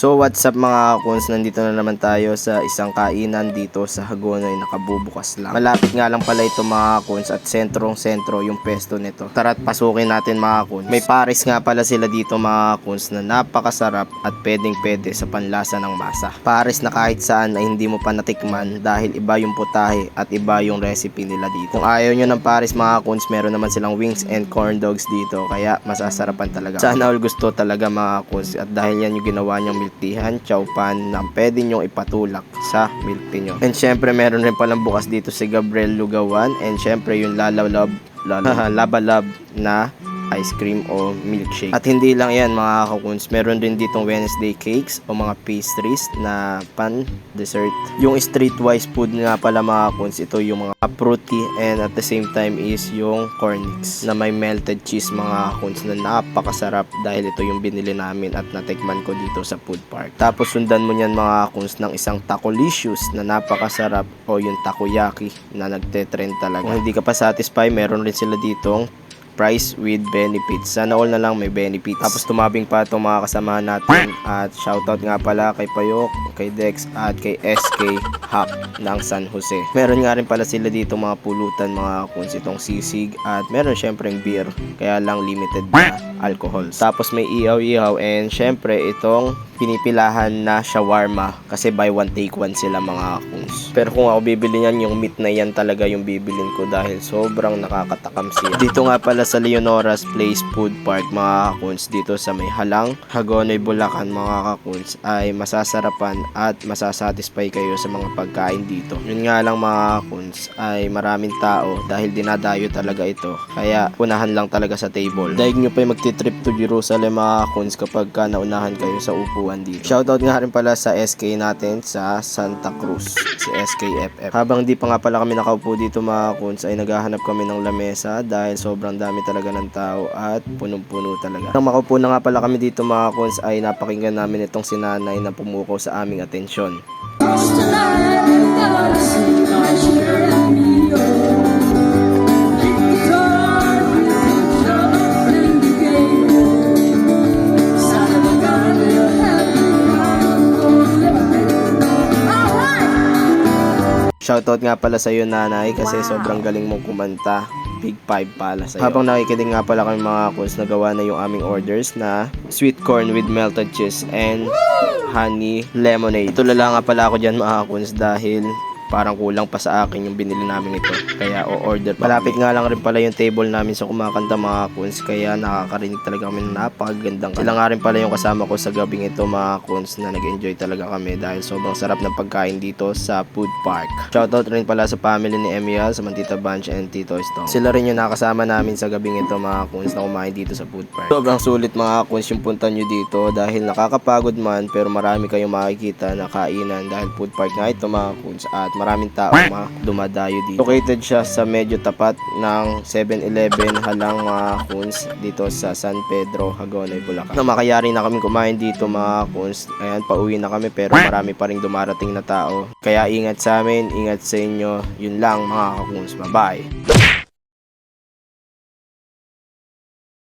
So what's up mga kuns, nandito na naman tayo sa isang kainan dito sa Hagonoy nakabubukas lang. Malapit nga lang pala ito mga kuns at sentrong sentro yung pesto nito. Tara't pasukin natin mga kuns. May pares nga pala sila dito mga kuns na napakasarap at pwedeng pwede sa panlasa ng masa. Pares na kahit saan ay hindi mo pa natikman dahil iba yung putahe at iba yung recipe nila dito. Kung ayaw nyo ng pares mga kuns, meron naman silang wings and corn dogs dito kaya masasarapan talaga. Sana all gusto talaga mga kuns at dahil yan yung ginawa niyang milk teahan, chow pan na pwede nyong ipatulak sa milk tea nyo. And syempre meron rin palang bukas dito si Gabriel Lugawan and syempre yung lalalab labalab na ice cream o milkshake. At hindi lang yan mga kakuns, meron din ditong Wednesday cakes o mga pastries na pan dessert. Yung streetwise food nga pala mga kakuns, ito yung mga fruity and at the same time is yung cornix na may melted cheese mga kakuns na napakasarap dahil ito yung binili namin at natikman ko dito sa food park. Tapos sundan mo niyan mga kakuns ng isang tacolicious na napakasarap o yung takoyaki na nagte-trend talaga. Kung hindi ka pa satisfy, meron rin sila ditong price with benefits. Sana all na lang may benefits. Tapos tumabing pa itong mga kasamahan natin. At shoutout nga pala kay Payok, kay Dex, at kay SK Hack ng San Jose. Meron nga rin pala sila dito mga pulutan, mga kuns itong sisig. At meron syempre yung beer. Kaya lang limited na alcohol. Tapos may ihaw-ihaw and syempre itong pinipilahan na shawarma kasi buy one take one sila mga kuns. Pero kung ako bibili niyan, yung meat na yan talaga yung bibilin ko dahil sobrang nakakatakam siya. Dito nga pala sa Leonora's Place Food Park mga kuns dito sa may halang Hagonoy, Bulacan mga kakuns ay masasarapan at masasatisfy kayo sa mga pagkain dito. Yun nga lang mga kuns ay maraming tao dahil dinadayo talaga ito. Kaya unahan lang talaga sa table. Dahil nyo pa yung magti-trip to Jerusalem mga kuns kapag ka naunahan kayo sa upuan dito. Shoutout nga rin pala sa SK natin sa Santa Cruz, si SKFF. Habang di pa nga pala kami nakaupo dito mga kuns ay naghahanap kami ng lamesa dahil sobrang dami talaga ng tao at punong-puno talaga. Nang makaupo na nga pala kami dito mga kuns ay napakinggan namin itong sinanay na pumukaw sa aming atensyon. Shoutout nga pala sa iyo nanay kasi sobrang galing mong kumanta. Big five pala sa iyo. Habang nakikinig nga pala kami mga kuns, nagawa na yung aming orders na sweet corn with melted cheese and honey lemonade. Tulala nga pala ako dyan mga kuns dahil parang kulang pa sa akin yung binili namin ito. Kaya o-order pa. Malapit nga lang rin pala yung table namin sa kumakanta mga kuns. Kaya nakakarinig talaga kami ng napakagandang Sila nga rin pala yung kasama ko sa gabing ito mga kuns na nag-enjoy talaga kami dahil sobrang sarap ng pagkain dito sa food park. Shoutout rin pala sa family ni Emiel, sa Mantita Bunch and Tito Stone. Sila rin yung nakasama namin sa gabing ito mga kuns na kumain dito sa food park. Sobrang sulit mga kuns yung punta nyo dito dahil nakakapagod man pero marami kayong makikita na kainan dahil food park nga ito mga kuns at maraming tao mga dumadayo dito. Located siya sa medyo tapat ng 7-Eleven halang mga kuns dito sa San Pedro, Hagonoy, Bulacan. Na makayari na kami kumain dito mga kuns. Ayan, pauwi na kami pero marami pa rin dumarating na tao. Kaya ingat sa amin, ingat sa inyo. Yun lang mga kuns. Bye-bye.